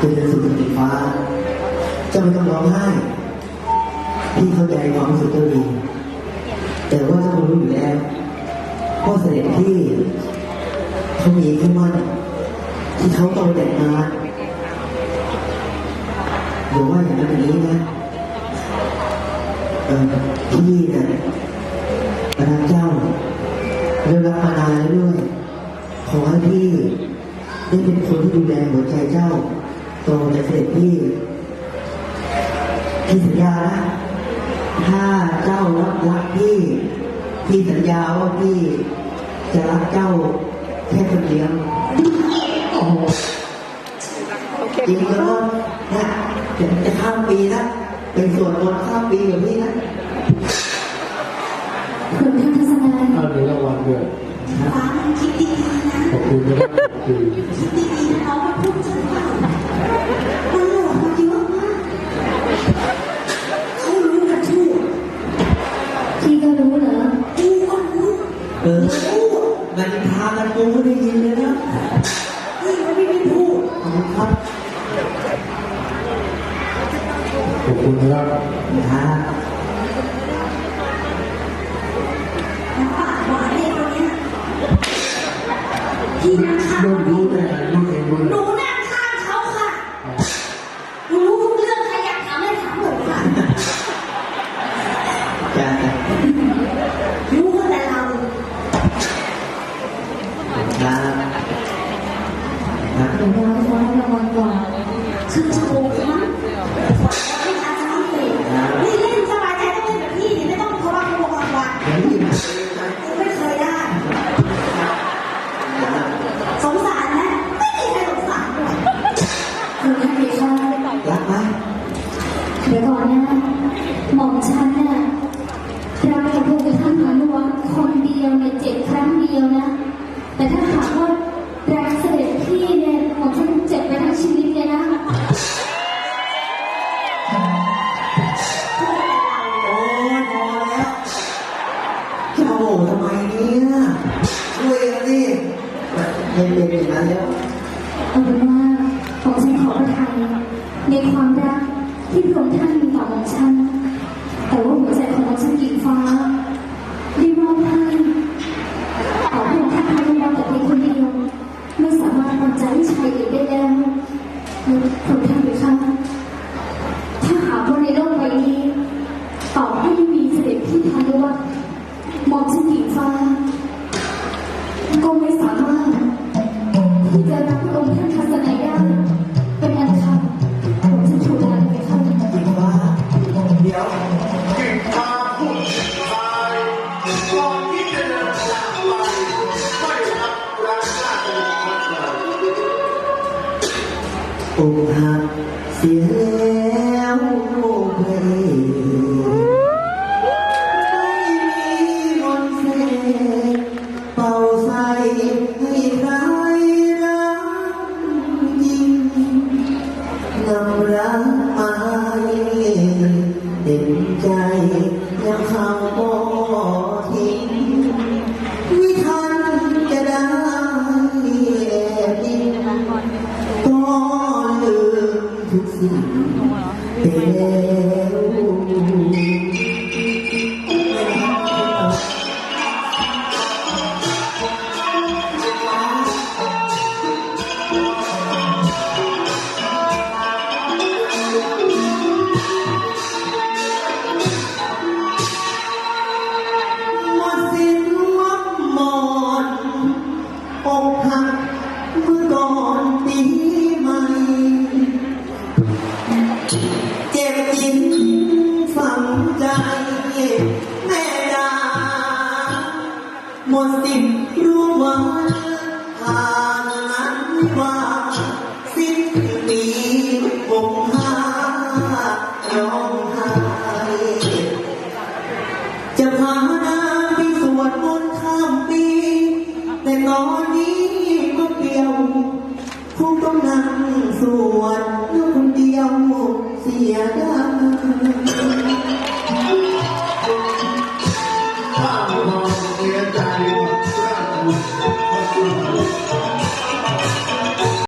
จนจะสู่สกิฟ้าเจ้าไม่ต้องร้องไห้พี่เข้าใจความรู้สึกเจ้าดีแต่ว่าเจ้ารู้อยู่แล้วว่าเสด็จพี่เขามีขึ้นมั่นที่เขาต้องแต่งงานหรือว่าอย่างนั้นอย่างนี้นะพี่เนี่ยรักเจ้าเรื่องรักมานานด้วยขอให้พี่ได้เป็นคนที่ดูแลหัวใจเจ้า โตจะเสร็จพี่พี่สัญญานะถ้าเจ้ารับรักพี่พี่สัญญาว่าพี่จะรักเจ้าแค่คนเดียวโอ้โหจริงแล้วนะเดี๋ยวจะข้ามปีนะเป็นส่วนลดข้ามปีกับพี่นะคุณท่านทัศนัยเอาในรางวัลด้วยฟ้ามันคิดดีๆนะขอบคุณนะครับขอบคุณคิดดีๆนะเขามาพูดฉันว่ามัน ที่นั่งข้างรุ่นรู้ได้ไงรุ่นเองรุ่นหนูนั่งข้างเขาค่ะหนูรู้ทุกเรื่องใครอยากถามอะไรถามหมดค่ะจ้ารู้ว่าแต่เราจ้านะเดี๋ยวเราจะรับรางวัลก่อนคือโชว์มั้ง เดี๋ยวก่อนนะหม่อมฉันน่ะรักกับพวกท่านหาหลวงคนเดียวเนี่ยเจ็ดครั้งเดียวนะ แต่ถ้าหากว่ารักเสด็จพี่เนี่ยหม่อมฉันเจ็บไปทั้งชีวิตเลยนะโอ้ยพอแล้วจะโอ้ทำไมเนี่ยช่วยกันดิเย็นๆอย่างนั้นแล้วเอาเป็นว่าของฉันขอประทานในความ ที่พระองค์ท่านมีต่อของฉัน แต่ว่าหัวใจของของฉันกิ่งฟ้าได้มอบให้ต่อพระองค์ท่านพานุวัฒน์แต่เพียงคนเดียวไม่สามารถปันใจให้ชายอื่นได้แล้วพระองค์ท่านไปค่ะถ้าหากว่าในโลกใบนี้ต่อให้ไม่มีเสด็จพี่พานุวัฒมองฉันกิ่งฟ้า ก็ไม่สามารถที่จะรับพระองค์ท่านทัศนัย อกหักเสียแล้ว มดสิ้นรู้ว่าผ่านนั้นว่าสิ้นปีอกหักร้องไห้จะพานางไปสวดมนต์ข้ามปี แต่ตอนนี้ก็เปลี่ยวคงต้องนั่งสวดอยู่คนเดียวเสียดาย